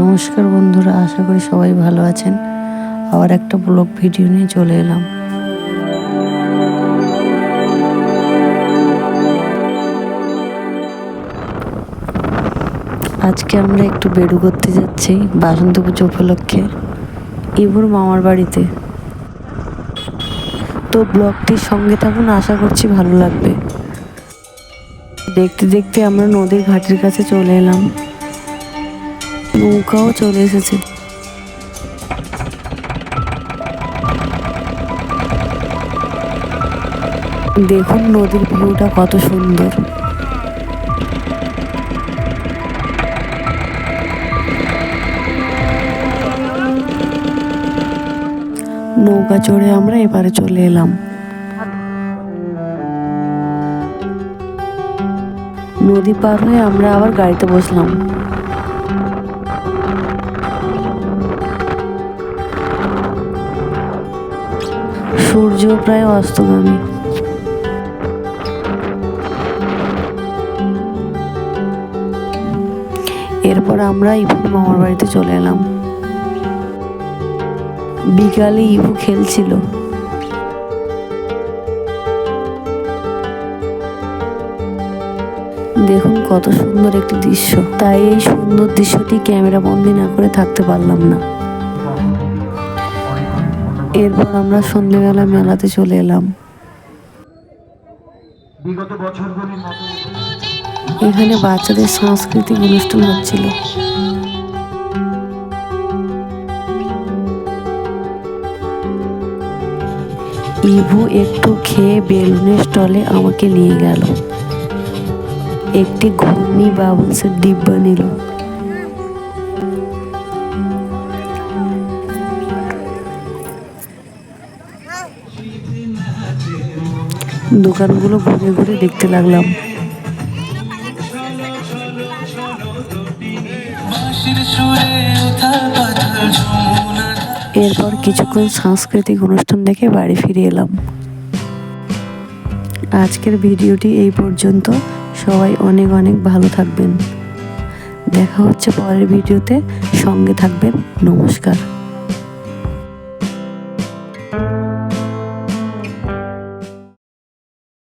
নমস্কার বন্ধুরা, আশা করি সবাই ভালো আছেন। আবার একটা ব্লগ ভিডিও নিয়ে চলে এলাম। আজকে আমরা একটু বেড়ু করতে যাচ্ছি, বাসন্ত পুজো উপলক্ষে। ইবুর মামার বাড়িতে। তো ব্লগটির সঙ্গে থাকুন, আশা করছি ভালো লাগবে। দেখতে দেখতে আমরা নদীর ঘাটের কাছে চলে এলাম। নৌকাও চলে এসেছে। দেখুন নদীর ভিউটা কত সুন্দর। নৌকা চড়ে আমরা এবারে চলে এলাম। নদী পার হয়ে আমরা আবার গাড়িতে বসলাম। সূর্য প্রায় অস্তগামী। এরপর আমরা ইভুর মামার বাড়িতে চলে এলাম। বিকালে ইভু খেলছিল। দেখুন কত সুন্দর একটি দৃশ্য। তাই এই সুন্দর দৃশ্যটি ক্যামেরা বন্দি না করে থাকতে পারলাম না। এরপর আমরা সন্ধ্যেবেলা মেলাতে চলে এলাম। বিগত বছরগুলির মতো এখানে বাচ্চাদের সাংস্কৃতিক অনুষ্ঠান হচ্ছিল। ইভু একটু খেয়ে বেলুনের স্টলে আমাকে নিয়ে গেল। একটি ঘূর্ণি বাবলসের ডিব্বা নিল। দোকানগুলো ঘুরে ঘুরে দেখতে লাগলাম। এরপর কিছুক্ষণ সাংস্কৃতিক অনুষ্ঠান দেখে বাড়ি ফিরে এলাম। আজকের ভিডিওটি এই পর্যন্ত। সবাই অনেক অনেক ভালো থাকবেন। দেখা হচ্ছে পরের ভিডিওতে। সঙ্গে থাকবেন। নমস্কার।